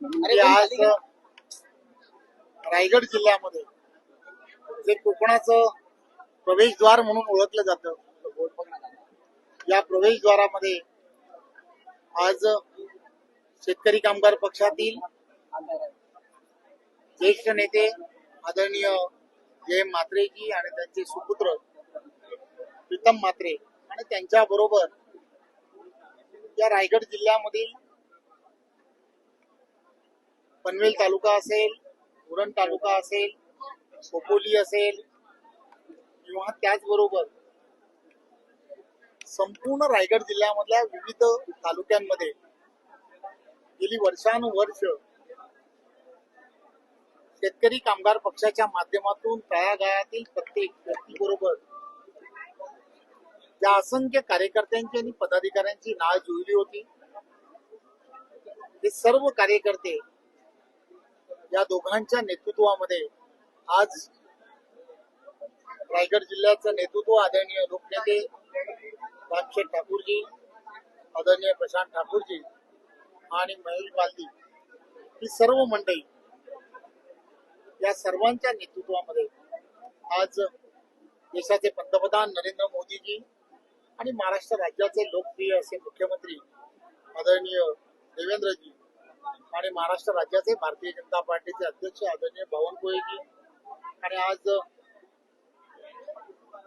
अरे आज रायगड जिल्ह्यामध्ये जे कोकणाच प्रवेशद्वार म्हणून ओळखलं जात या प्रवेशद्वारामध्ये आज शेतकरी कामगार पक्षातील ज्येष्ठ नेते आदरणीय जय मात्रेजी आणि त्यांचे सुपुत्र प्रीतम मात्रे आणि त्यांच्या बरोबर या रायगड जिल्ह्यामधील पनवेल तालुका असेल उरण तालुका असेल खोपोली असेल किंवा त्याचबरोबर संपूर्ण रायगड जिल्ह्यामधल्या विविध तालुक्यांमध्ये गेली वर्षानुवर्ष शेतकरी कामगार पक्षाच्या माध्यमातून तळागाळातील प्रत्येक व्यक्तीबरोबर ज्या असंख्य कार्यकर्त्यांची आणि पदाधिकाऱ्यांची नाळ जुळली होती हे सर्व कार्यकर्ते या दोघांच्या नेतृत्वामध्ये आज रायगड जिल्ह्याचं नेतृत्व आदरणीय लोकनेते रामशेठ ठाकूरजी आदरणीय प्रशांत ठाकूरजी आणि महेश बालदी ही सर्व मंडळी या सर्वांच्या नेतृत्वामध्ये आज देशाचे पंतप्रधान नरेंद्र मोदीजी आणि महाराष्ट्र राज्याचे लोकप्रिय असे मुख्यमंत्री आदरणीय देवेंद्रजी आणि महाराष्ट्र राज्याचे भारतीय जनता पार्टीचे अध्यक्ष आदरणीय बावनकुळेजी आणि आज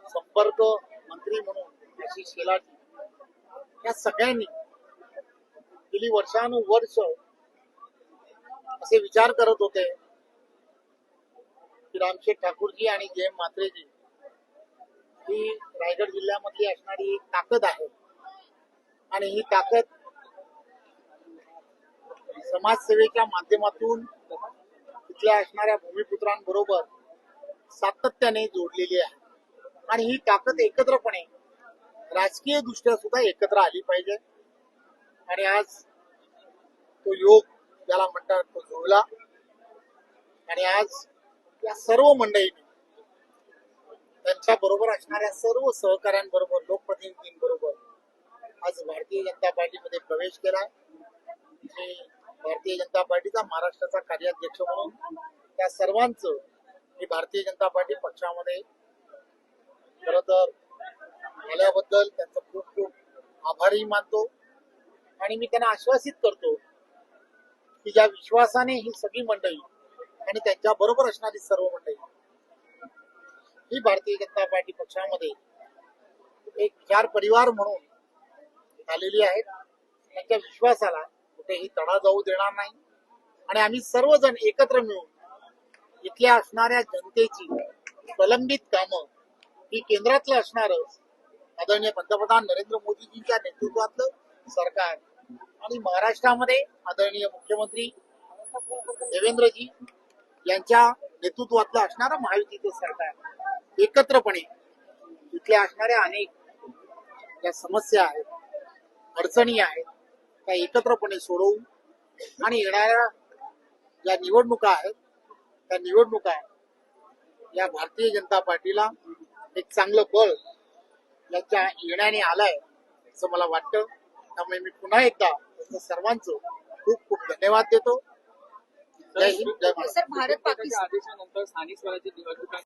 संपर्क मंत्री म्हणून आशिष शेलाटी या सगळ्यांनी गेली वर्षानुवर्ष असे विचार करत होते की रामशेठ ठाकूरजी आणि जयम म्हात्रेजी ही रायगड जिल्ह्यामधली असणारी एक ताकद आहे. आणि ही ताकद समाजसेवेच्या माध्यमातून तिथल्या असणाऱ्या भूमिपुत्रांबरोबर सातत्याने जोडलेली आहे. आणि ही ताकद एकत्रपणे राजकीय दृष्ट्या सुद्धा एकत्र आली पाहिजे. आणि आज तो योग ज्याला म्हणतात तो जुळला आणि आज या सर्व मंडळींनी त्यांच्या बरोबर असणाऱ्या सर्व सहकाऱ्यांबरोबर लोकप्रतिनिधींबरोबर आज भारतीय जनता पार्टीमध्ये प्रवेश केला. आणि भारतीय जनता पार्टीचा महाराष्ट्राचा कार्याध्यक्ष म्हणून त्या सर्वांचं मी भारतीय जनता पार्टी पक्षामध्ये खर तर आल्याबद्दल त्यांचं खूप खूप आभारही मानतो आणि मी त्यांना आश्वासित करतो की ज्या विश्वासाने ही सगळी मंडळी आणि त्यांच्या बरोबर असणारी सर्व मंडळी ही भारतीय जनता पार्टी पक्षामध्ये एक चार परिवार म्हणून आलेली आहेत. त्यांच्या विश्वासाला कुठेही तडा जाऊ देणार नाही. आणि आम्ही सर्वजण एकत्र मिळून इथल्या असणाऱ्या जनतेची प्रलंबित कामं ही केंद्रातलं असणार आदरणीय पंतप्रधान नरेंद्र मोदीजींच्या नेतृत्वातलं सरकार आणि महाराष्ट्रामध्ये आदरणीय मुख्यमंत्री देवेंद्रजी यांच्या नेतृत्वातलं असणारं महायुतीचं सरकार. एकत्रपणे इथल्या असणाऱ्या अनेक ज्या समस्या आहेत अडचणी आहेत त्या एकत्रपणे सोडवून आणि येणाऱ्या ज्या निवडणुका आहेत त्या निवडणुका या भारतीय जनता पार्टीला एक चांगलं बळ याच्या येण्याने आलाय असं मला वाटतं. त्यामुळे मी पुन्हा एकदा त्यांचं सर्वांचं खूप खूप धन्यवाद देतो. जय हिंद जय भारत पाकिस्तान आदेशानंतर स्थानिक स्वराज्य निवडणुका